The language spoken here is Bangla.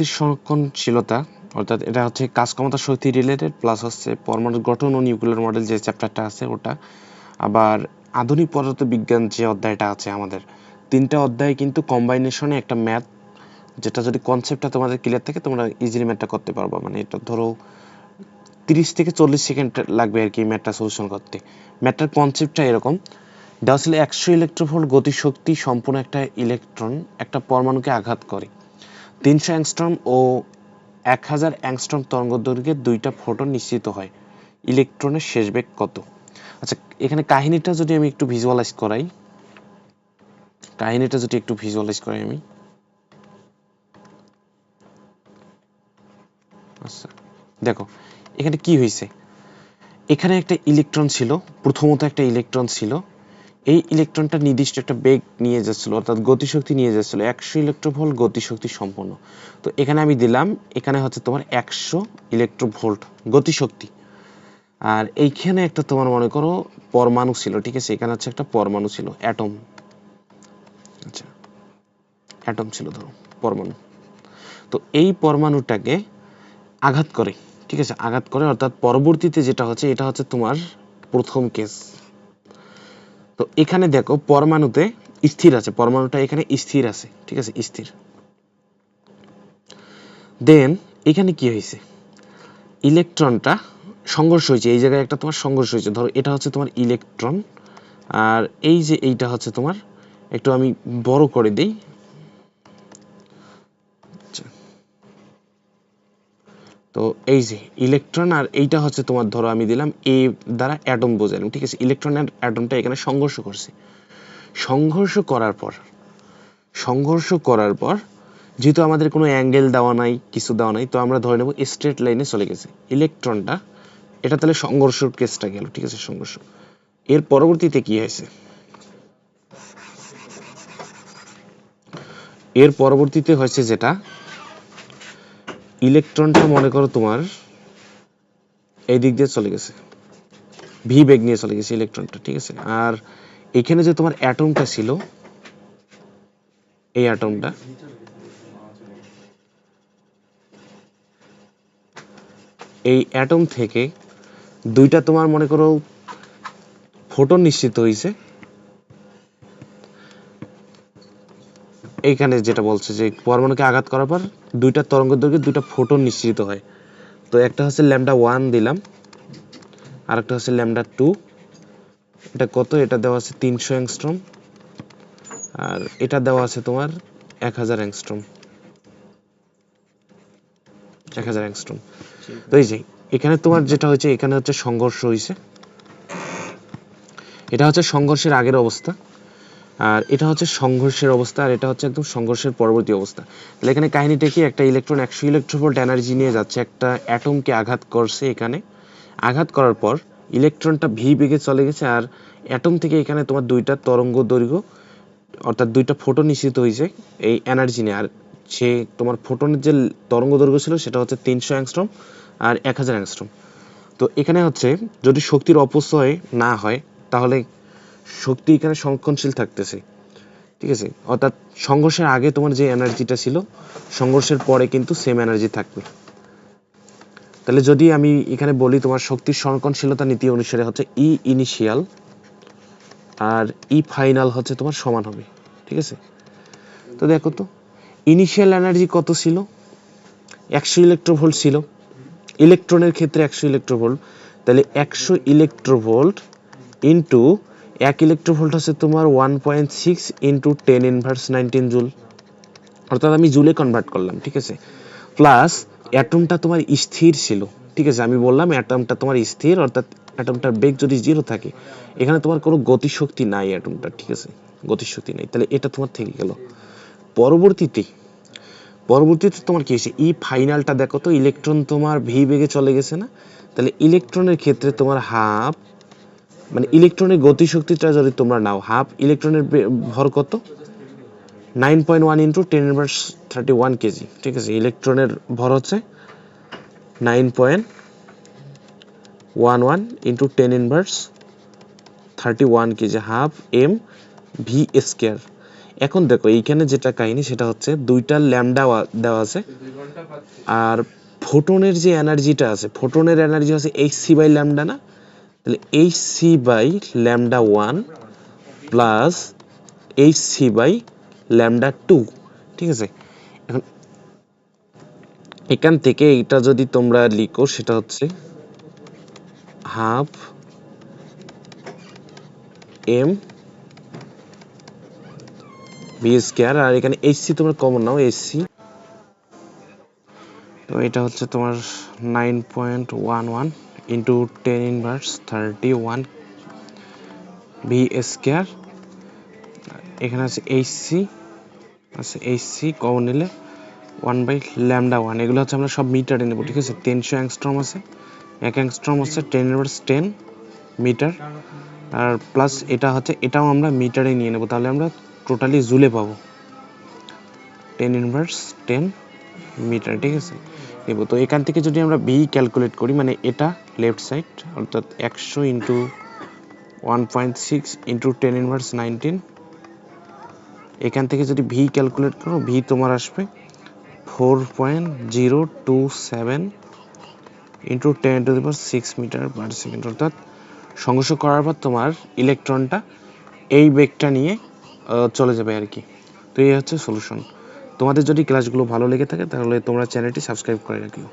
শক্তির সংরক্ষণশীলতা অর্থাৎ এটা হচ্ছে কাজ ক্ষমতা শক্তি রিলেটেড প্লাস হচ্ছে পরমাণুর গঠন ও নিউক্লিয়ার মডেল যে চ্যাপ্টারটা আছে ওটা। আবার আধুনিক পদার্থবিজ্ঞান যে অধ্যায়টা আছে আমাদের, তিনটা অধ্যায় কিন্তু কম্বাইনেশনে একটা ম্যাথ যেটা যদি কনসেপ্টটা তোমাদের ক্লিয়ার থাকে, তোমরা ইজিলি ম্যাথটা করতে পারবা। মানে এটা ধরো তিরিশ থেকে চল্লিশ সেকেন্ড লাগবে আর কি ম্যাথটা সলিউশন করতে। ম্যাথটার কনসেপ্টটা এরকম। দেওয়া ছিল একশো ইলেকট্রোভোল্ট গতিশক্তি সম্পূর্ণ একটা ইলেকট্রন একটা পরমাণুকে আঘাত করে। তিনশো অ্যাংস্ট্রম ও এক হাজার অ্যাংস্ট্রম তরঙ্গদৈর্ঘ্যের দুইটা ফোটন নিশ্চিত হয়। ইলেকট্রনের শেষ বেগ কত? আচ্ছা এখানে কাহিনীটা যদি আমি একটু ভিজুয়ালাইজ করাই। কাহিনীটা যদি একটু ভিজুয়ালাইজ করাই আমি। আচ্ছা দেখো, এখানে কি হয়েছে? এখানে একটা ইলেকট্রন ছিল, প্রথমত একটা ইলেকট্রন ছিল। এই ইলেকট্রনটা নির্দিষ্ট একটা বেগ নিয়ে যাচ্ছিল, অর্থাৎ গতিশক্তি নিয়ে যাচ্ছিল, একশো ইলেকট্রোভোল্ট গতিশক্তি সম্পন্ন। তো এখানে আমি দিলাম, এখানে হচ্ছে তোমার একশো ইলেকট্রোভোল্ট গতিশক্তি। আর এইখানে একটা তোমার মনে করো পরমাণু ছিল, ঠিক আছে? এখানে হচ্ছে একটা পরমাণু ছিল, অ্যাটম। আচ্ছা অ্যাটম ছিল ধরো, পরমাণু। তো এই পরমাণুটাকে আঘাত করে, ঠিক আছে? আঘাত করে, অর্থাৎ পরবর্তীতে যেটা হচ্ছে, এটা হচ্ছে তোমার প্রথম কেস তো এখানে দেখো পরমাণুতে স্থির আছে, পরমাণুটা এখানে স্থির আছে, ঠিক আছে, স্থির। দেন এখানে কি হয়েছে? ইলেকট্রনটা সংঘর্ষ হয়েছে, এই জায়গায় একটা তোমার সংঘর্ষ হয়েছে। ধরো, এটা হচ্ছে তোমার ইলেকট্রন, আর এই যে এইটা হচ্ছে তোমার, একটু আমি বড় করে দিই তো এই যে ইলেকট্রন আর এইটা হচ্ছে তোমার ধরো আমি দিলাম এ দ্বারা অ্যাটম বোঝালাম, ঠিক আছে? ইলেকট্রন আর অ্যাটমটা এখানে সংঘর্ষ করছে। সংঘর্ষ করার পর, সংঘর্ষ করার পর, যেহেতু আমাদের কোনো অ্যাঙ্গেল দেওয়া নাই, কিছু দেওয়া নাই, তো আমরা ধরে নেব স্ট্রেট লাইনে চলে গেছে। ইলেকট্রনটা এটা তাহলে সংঘর্ষর কেসটা গেল, ঠিক আছে? সংঘর্ষ। এর পরবর্তীতে কি হয়েছে? এর পরবর্তীতে হয়েছে যেটা ইলেকট্রনটা মনে করো তোমার এই দিক দিয়ে চলে গেছে। ভি বেগ নিয়ে চলে গেছে ইলেকট্রনটা, ঠিক আছে? আর এখানে যে তোমার অ্যাটমটা ছিল, এই অ্যাটমটা এই অ্যাটম থেকে দুইটা তোমার মনে করো ফোটন নিশ্চিত হয়েছে। এইখানে যেটা বলছে যে পরমাণুকে আঘাত করার পর দুইটা তরঙ্গ দৈর্ঘ্যে দুইটা ফোটন নিশ্চিত হয়। তো একটা হচ্ছে ল্যামডা ওয়ান দিলাম আর একটা হচ্ছে ল্যামডা টু। এটা কত? এটা দেওয়া আছে তিনশো অ্যাংস্ট্রম। আর এটা দেওয়া আছে তোমার এক হাজার অ্যাংস্ট্রম। এক হাজার অ্যাংস্ট্রম। তো এই যে, এখানে তোমার যেটা হয়েছে, এখানে হচ্ছে সংঘর্ষ হয়েছে। এটা হচ্ছে সংঘর্ষের আগের অবস্থা। আর এটা হচ্ছে সংঘর্ষের অবস্থা আর এটা হচ্ছে একদম সংঘর্ষের পরবর্তী অবস্থা। তাহলে এখানে কাহিনীটা কি? একটা ইলেকট্রন একশো ইলেকট্রোভোল্ট এনার্জি নিয়ে যাচ্ছে, একটা অ্যাটমকে আঘাত করছে এখানে। আঘাত করার পর ইলেকট্রনটা ভি বেগে চলে গেছে আর অ্যাটম থেকে এখানে তোমার দুইটা তরঙ্গ দৈর্ঘ্য, অর্থাৎ দুইটা ফোটন নিশ্চিত হয়েছে এই এনার্জি নিয়ে। আর সে তোমার ফোটনের যে তরঙ্গ দৈর্ঘ্য ছিল সেটা হচ্ছে তিনশো অ্যাংস্ট্রম আর এক হাজার অ্যাংস্ট্রম তো এখানে হচ্ছে যদি শক্তির অপচয় না হয়, তাহলে শক্তি এখানে সংরক্ষণশীল থাকতেছে। ঠিক আছে? অর্থাৎ সংঘর্ষের আগে তোমার যে এনার্জিটা ছিল, সংঘর্ষের পরে কিন্তু সেম এনার্জি থাকবে। তাহলে যদি আমি এখানে বলি তোমার শক্তির সংরক্ষণশীলতা নীতি অনুসারে হচ্ছে ই ইনিশিয়াল আর ই ফাইনাল হচ্ছে তোমার সমান হবে। ঠিক আছে? তো দেখো তো ইনিশিয়াল এনার্জি কত ছিল? একশো ইলেকট্রোভোল্ট ছিল। ইলেকট্রনের ক্ষেত্রে একশো ইলেকট্রোভোল্ট তাহলে একশো ইলেকট্রোভোল্ট ইন্টু এক ইলেকট্রোভোল্ট হচ্ছে তোমার one point six into ten inverse nineteen joule অর্থাৎ আমি জুলে কনভার্ট করলাম, ঠিক আছে? প্লাস অ্যাটমটা তোমার স্থির ছিল, ঠিক আছে? আমি বললাম অ্যাটমটা তোমার স্থির, অর্থাৎ অ্যাটমটার বেগ যদি জিরো থাকে, এখানে তোমার কোনো গতিশক্তি নাই অ্যাটমটা ঠিক আছে? গতিশক্তি নাই। তাহলে এটা তোমার থেকে গেল। পরবর্তীতে পরবর্তীতে তোমার কি হয়েছে? ই ফাইনালটা দেখো তো ইলেকট্রন তোমার ভি বেগে চলে গেছে না? তাহলে ইলেকট্রনের ক্ষেত্রে তোমার হাফ মানে ইলেকট্রনের গতিশক্তিটা যদি তোমরা নাও হাফ ইলেকট্রনের ভর কত? Nine point one into ten inverse thirty one kg ঠিক আছে? ইলেকট্রনের ভর হচ্ছে nine point one one into ten inverse thirty one kg half M V square এখন দেখো, এইখানে যেটা কাহিনী, সেটা হচ্ছে দুইটা ল্যামডা দেওয়া আছে, আর ফোটনের যে এনার্জিটা আছে ফোটনের এনার্জি আছে এইচ সি বাই ল্যামডা না? তাহলে H C by lambda one plus H C by lambda two, ঠিক আছে? এখন এখান থেকে এটা যদি তোমরা লিখো, সেটা হচ্ছে হাফ এম বি স্কোয়ার, আর এখানে এইচসি তোমরা কমন নাও এইচসি তো এটা হচ্ছে তোমার nine point one one into ten inverse thirty one square এখানে আছে এইচসি আছে এইচসি কমন নিলে ওয়ান বাই ল্যামডা ওয়ান এগুলো হচ্ছে আমরা সব মিটারে নেব, ঠিক আছে? তিনশো অ্যাংস্ট্রম আছে, এক অ্যাংস্ট্রম হচ্ছে টেন ইনভার্স টেন মিটার আর প্লাস এটা হচ্ছে, এটাও আমরা মিটারে নিয়ে নেব, তাহলে আমরা টোটালি জুলে পাবো টেন ইনভার্স টেন মিটার ঠিক আছে? নেব তো এখান থেকে যদি আমরা ভি ক্যালকুলেট করি মানে এটা লেফট সাইড অর্থাৎ একশো into one point six into ten inverse nineteen এখান থেকে যদি ভি ক্যালকুলেট করো ভি তোমার আসবে four point zero two seven into ten to the power six metre per second অর্থাৎ সংঘর্ষ করার পর তোমার ইলেকট্রনটা এই বেগটা নিয়ে চলে যাবে আর কি। তো এই হচ্ছে সলিউশন তোমাদের যদি ক্লাসগুলো ভালো লেগে থাকে তাহলে তোমরা চ্যানেলটি সাবস্ক্রাইব করে রাখিও।